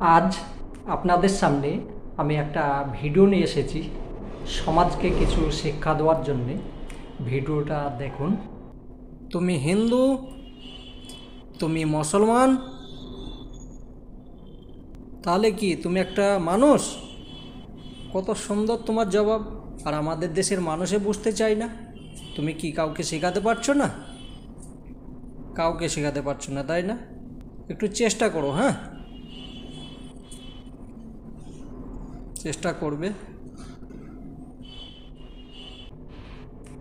আজ আপনাদের সামনে আমি একটা ভিডিও নিয়ে এসেছি সমাজকে কিছু শিক্ষা দেওয়ার জন্যে। ভিডিওটা দেখুন। তুমি হিন্দু, তুমি মুসলমান, তাহলে কি তুমি একটা মানুষ? কত সুন্দর তোমার জবাব। আর আমাদের দেশের মানুষে বুঝতে চায় না। তুমি কি কাউকে শেখাতে পারছ না? কাউকে শেখাতে পারছ না, তাই না? একটু চেষ্টা করো হ্যাঁ? চেষ্টা করবে।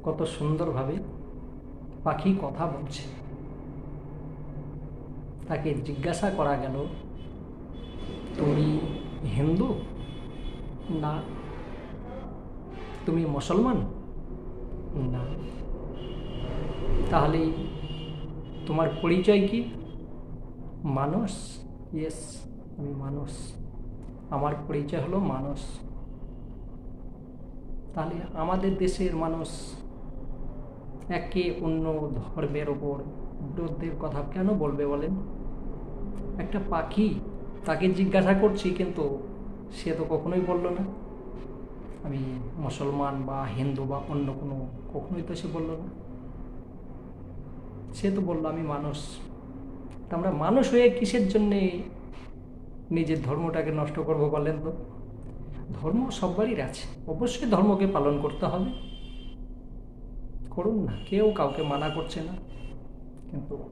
কত সুন্দরভাবে পাখি কথা বলছে। তাকে জিজ্ঞাসা করা গেল, তুমি হিন্দু না তুমি মুসলমান? না। তাহলে তোমার পরিচয় কি? মানুষ। ইয়েস, আমি মানুষ। আমার পরিচয় হলো মানুষ তাহলে আমাদের দেশের মানুষ একে অন্য ধর্মের ওপর বিরোধের কথা কেন বলবে বলেন? একটা পাখি তাকে জিজ্ঞাসা করছি কিন্তু সে তো কখনোই বলল না। আমি মুসলমান বা হিন্দু বা অন্য কোনো কখনোই তো সে বলল না। সে তো বলল, আমি মানুষ। তা আমরা মানুষ হয়ে কিসের জন্যে নিজের ধর্মটাকে নষ্ট করব বলেন তো? ধর্ম সবারই আছে। অবশ্যই ধর্মকে পালন করতে হবে। করুন না, কেউ কাউকে মানা করছে না। কিন্তু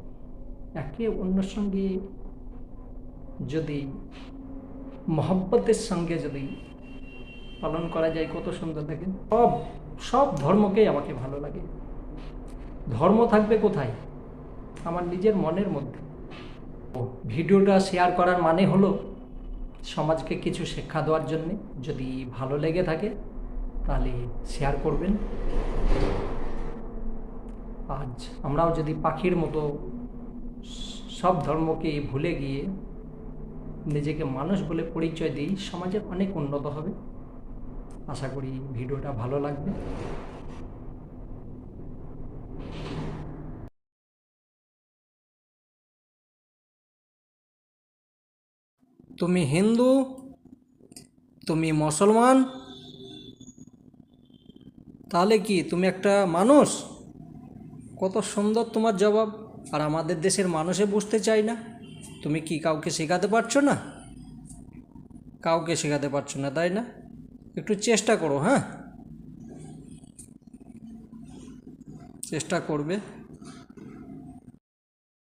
একে অন্যের সঙ্গে যদি মহব্বতের সঙ্গে যদি পালন করা যায়, কত সুন্দর দেখেন। সব সব ধর্মকেই আমাকে ভালো লাগে। ধর্ম থাকবে কোথায়? আমার নিজের মনের মধ্যে। ভিডিওটা শেয়ার করার মানে হলো সমাজকে কিছু শিক্ষা দেওয়ার জন্যে যদি ভালো লেগে থাকে, তাহলে শেয়ার করবেন। আজ আমরাও যদি পাখির মতো সব ধর্মকে ভুলে গিয়ে নিজেকে মানুষ বলে পরিচয় দিই, সমাজের অনেক উন্নত হবে। আশা করি ভিডিওটা ভালো লাগবে। তুমি হিন্দু, তুমি মুসলমান, তাহলে কি তুমি একটা মানুষ? কত সুন্দর তোমার জবাব। আর আমাদের দেশের মানুষে বুঝতে চায় না। তুমি কি কাউকে শেখাতে পারছ না? কাউকে শেখাতে পারছ না, তাই না? একটু চেষ্টা করো হ্যাঁ? চেষ্টা করবে।